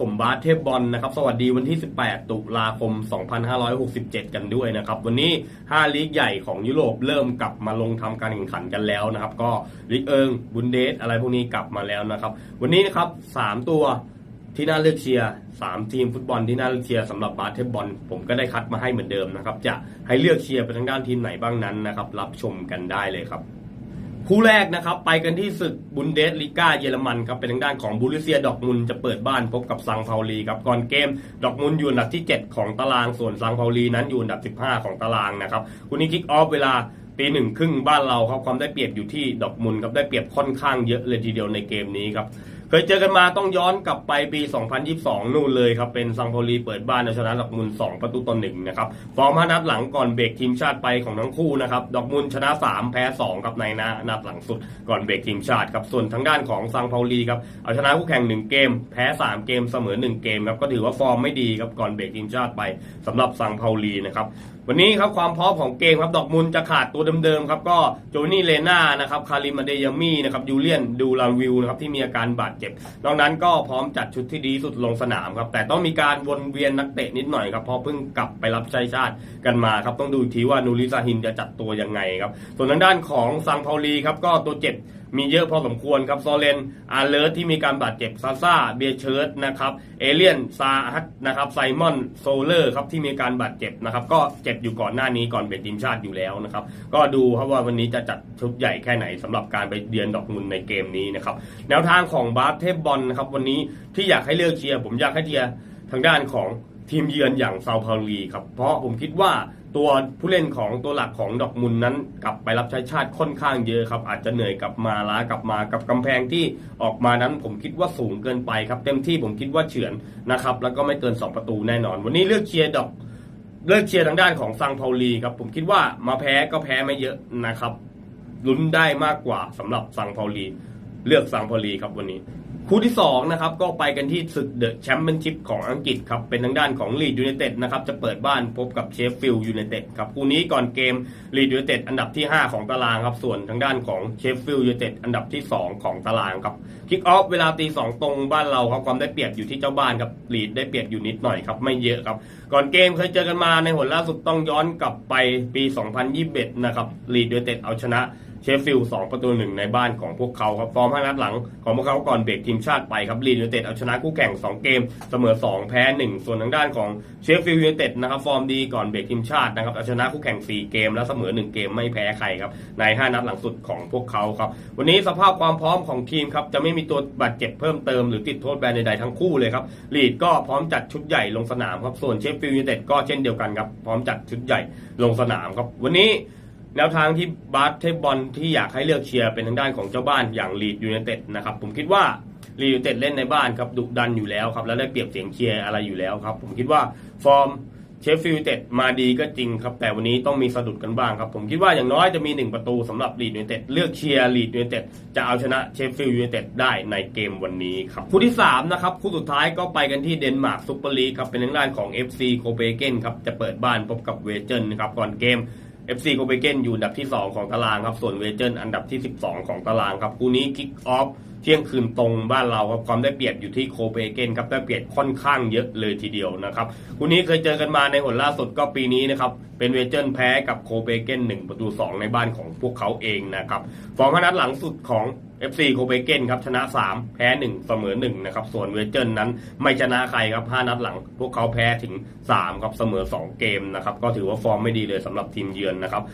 ผมบาสเทพบอลนะครับ สวัสดีวันที่ 18 ตุลาคม 2567 กันด้วยนะครับ วันนี้ 5 ลีกใหญ่ของยุโรปเริ่มกลับมาลงทำการแข่งขันกันแล้วนะครับ ก็ลีกเอิงบุนเดสอะไรพวกนี้กลับมาแล้วนะครับ วันนี้นะครับ 3 ตัวที่น่าเลือกเชียร์3ทีมฟุตบอลที่น่าเลือกเชียร์สำหรับบาสเทพบอลผมก็ได้คัดมาให้เหมือนเดิมนะครับ จะให้เลือกเชียร์ไปทางด้านทีมไหนบ้างนั้นนะครับ รับชมกันได้เลยครับ คู่แรกนะครับ ไปกันที่ศึกบุนเดสลีกาเยอรมันครับ เป็นทางด้านของบูริเซียดอกมุนจะเปิดบ้านพบกับซังเปาลีครับ ก่อนเกมดอกมุนอยู่อันดับที่ 7 ของตาราง ส่วนซังเปาลีนั้นอยู่อันดับ 15 ของตารางนะครับคุณนี้คิกออฟเวลาตีหนึ่งครึ่งบ้านเราครับความได้เปรียบอยู่ที่ดอกมุนครับได้เปรียบค่อนข้างเยอะเลยทีเดียวในเกมนี้ครับ ยเจอกันมาต้องย้อนกลับไปปี 2022 นู่นเลยครับ เป็นซังเปาลีเปิดบ้านเอาชนะดอกมุน2ประตูต่อหนึ่งนะครับฟอร์มห้านัดหลังก่อนเบรกทีมชาติไปของทั้งคู่นะครับ ดอกมุนชนะ 3 แพ้ 2 ครับในนะนัดหลังสุดก่อนเบรกทีมชาติครับส่วนทางด้านของซังเปาลีครับเอาชนะคู่แข่ง 1 เกม แพ้ 3 เกมเสมอ 1 เกมครับก็ถือว่าฟอร์มไม่ดีครับก่อนเบรกทีมชาติไปสำหรับซังเปาลีนะครับวันนี้ครับความพร้อมของเกมครับดอกมุนจะขาดตัวเดิมๆครับก็โจนี่เลน่านะครับคาริมาเดยามี่นะครับยูเลียนดูลาวิวนะครับที่มีอาการบาดเจ็บ นอกนั้นก็พร้อมจัดชุดที่ดีสุดลงสนามครับ แต่ต้องมีการวนเวียนนักเตะนิดหน่อยครับเพราะเพิ่งกลับไปรับใช้ชาติกันมาครับต้องดูทีว่านูริซาฮินจะจัดตัวยังไงครับส่วนทางด้านของซังเปาลีครับก็ตัวเจ็บ มีเยอะพอสมควรครับ ซอเลนอาร์เลร์ที่มีการบาดเจ็บซาซาเบียเชิร์ตนะครับ เอเลียนซาฮัตนะครับ ไซมอนโซเลอร์ครับที่มีการบาดเจ็บนะครับ ก็เจ็บอยู่ก่อนหน้านี้ก่อนเป็นทีมชาติอยู่แล้วนะครับ ก็ดูครับว่าวันนี้จะจัดชุดใหญ่แค่ไหนสำหรับการไปเยือนดอกมุนในเกมนี้นะครับ แนวทางของบาสเทบอลนะครับวันนี้ที่อยากให้เลือกเชียร์ผมอยากให้เชียร์ทางด้านของทีมเยือนอย่างซาเปาลีครับ เพราะผมคิดว่า ตัวผู้เล่นของตัวหลักของดอกมุนนั้นกลับไปรับใช้ชาติค่อนข้างเยอะครับ อาจจะเหนื่อยกลับมาล้ากลับมากับกำแพงที่ออกมานั้นผมคิดว่าสูงเกินไปครับ เต็มที่ผมคิดว่าเฉือนนะครับ แล้วก็ไม่เกิน 2 ประตูแน่นอน วันนี้เลือกเชียร์ดอกเลือกเชียร์ทางด้านของซังเปาลีครับผมคิดว่ามาแพ้ก็แพ้ไม่เยอะนะครับลุ้นได้มากกว่าสำหรับซังเปาลี เลือกซังเปาลีครับวันนี้ คู่ที่2นะครับก็ไปกันที่ศึกเดอะแชมเปี้ยนชิพของอังกฤษครับ เป็นทางด้านของลีดยูไนเต็ดนะครับจะเปิดบ้านพบกับเชฟฟิลด์ยูไนเต็ดครับคู่นี้ก่อนเกมลีดยูไนเต็ดอันดับที่ 5 ของตารางครับ ส่วนทางด้านของเชฟฟิลด์ยูไนเต็ดอันดับที่ 2 ของตารางครับคิกออฟเวลาตีสองตรงบ้านเราครับความได้เปรียบอยู่ที่เจ้าบ้านครับลีดได้เปรียบอยู่นิดหน่อยครับไม่เยอะครับ ก่อนเกมเคยเจอกันมาในหนล่าสุดต้องย้อนกลับไปปี 2021 นะครับลีดยูไนเต็ดเอาชนะเชฟฟิลด์สองประตูหนึ่งในบ้านของพวกเขาครับฟอร์มห้านัดหลังของพวกเขาก่อนเบรกทีมชาติไปครับลีดยูเต็ดเอาชนะคู่แข่ง 2 เกม เสมอ 2 แพ้ 1 ส่วนทางด้านของเชฟฟิลด์ยูเต็ดนะครับฟอร์มดีก่อนเบรกทีมชาตินะครับเอาชนะคู่แข่ง 4 เกม และเสมอ 1 เกมไม่แพ้ใครครับใน 5 นัดหลังสุดของพวกเขาครับวันนี้สภาพความพร้อมของทีมครับจะไม่มีตัวบาดเจ็บเพิ่มเติมหรือติดโทษแบนใดๆทั้งคู่เลยครับลีดก็พร้อมจัดชุดใหญ่ลงสนามครับส่วนเชฟฟิลด์ยูเต็ดก็เช่นเดียวกันครับพร้อมจัดชุดใหญ่ลงสนามครับวันนี้ แนวทางที่บาสเทบอลที่อยากให้เลือกเชียร์เป็นทางด้านของเจ้าบ้านอย่างลีดยูไนเต็ดนะครับผมคิดว่าลีดยูไนเต็ดเล่นในบ้านครับดุดันอยู่แล้วครับแล้วได้เปรียบเสียงเชียร์อะไรอยู่แล้วครับผมคิดว่าฟอร์มเชฟฟิลด์ยูไนเต็ดมาดีก็จริงครับ แต่วันนี้ต้องมีสะดุดกันบ้างครับ ผมคิดว่าอย่างน้อยจะมี 1 ประตูสำหรับลีดยูไนเต็ดเลือกเชียร์ลีดยูไนเต็ดจะเอาชนะเชฟฟิลด์ยูไนเต็ดได้ในเกมวันนี้ครับคู่ที่ 3 นะครับ คู่สุดท้ายก็ไปกันที่เดนมาร์กซุปเปอร์ลีกครับ เป็นทางด้านของ FC โคเปเกนครับ จะเปิดบ้านพบกับเวเจนนะครับก่อนเกม FC โคเปเกนอยู่อันดับที่ 2 ของตารางครับ ส่วนเวเจนอันดับที่ 12 ของตารางครับคู่นี้คิกออฟเที่ยงคืนตรงบ้านเราครับความได้เปรียบอยู่ที่โคเปเกนครับได้เปรียบค่อนข้างเยอะเลยทีเดียวนะครับคู่นี้เคยเจอกันมาในหนล่าสุดก็ปีนี้นะครับเป็นเวเจนแพ้กับโคเปเกน1ประตู2ในบ้านของพวกเขาเองนะครับฟอร์มนัดหลังสุดของ FC โคเปเกนครับชนะ 3 แพ้ 1 เสมอ 1 นะครับ ส่วนเวเจนนั้นไม่ชนะใครครับ 5 นัดหลัง พวกเขาแพ้ถึง 3 ครับ เสมอ 2 เกมนะครับ ก็ถือว่าฟอร์มไม่ดีเลยสำหรับทีมเยือนนะครับ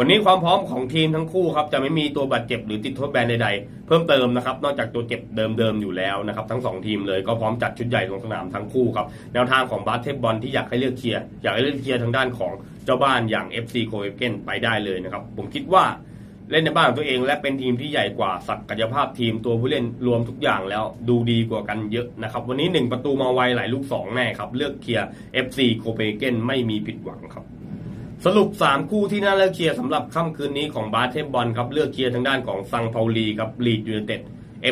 วันนี้ความพร้อมของทีมทั้งคู่ครับจะไม่มีตัวบาดเจ็บหรือติดโทษแบนใดๆเพิ่มเติมนะครับนอกจากตัวเจ็บเดิมๆอยู่แล้วนะครับทั้ง 2 ทีมเลยก็พร้อมจัดชุดใหญ่ลงสนามทั้งคู่ครับแนวทางของบาสเทปบอลที่อยากให้เลือกเชียร์อยากให้เลือกเชียร์ทางด้านของเจ้าบ้านอย่าง FC โคเปเกนไปได้เลยนะครับผมคิดว่า เล่นในบ้านของตัวเองและเป็นทีมที่ใหญ่กว่าศักยภาพทีมตัวผู้เล่นรวมทุกอย่างแล้วดูดีกว่ากันเยอะนะครับ วันนี้ 1 ประตูมาไวหลายลูก 2 แน่ครับ เลือกเคลียร์ FC โคเปเกนไม่มีผิดหวังครับ สรุป 3 คู่ที่น่าเลือกเชียร์สำหรับค่ำคืนนี้ของบาสเทบอลครับเลือกเชียร์ทางด้านของซังเปาลีครับลีดยูไนเต็ด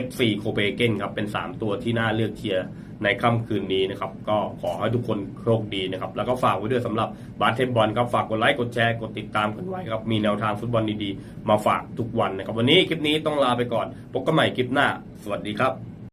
FC โคเปเกนครับเป็น 3 ตัวที่น่าเลือกเชียร์ ในค่ำคืนนี้นะครับ ก็ขอให้ทุกคนโชคดีนะครับ แล้วก็ฝากไว้ด้วยสำหรับบาสเทนบอลครับฝากกดไลค์กดแชร์กดติดตามกันไว้ครับ มีแนวทางฟุตบอลดีๆ มาฝากทุกวันนะครับ วันนี้คลิปนี้ต้องลาไปก่อนพบกันใหม่คลิปหน้า สวัสดีครับ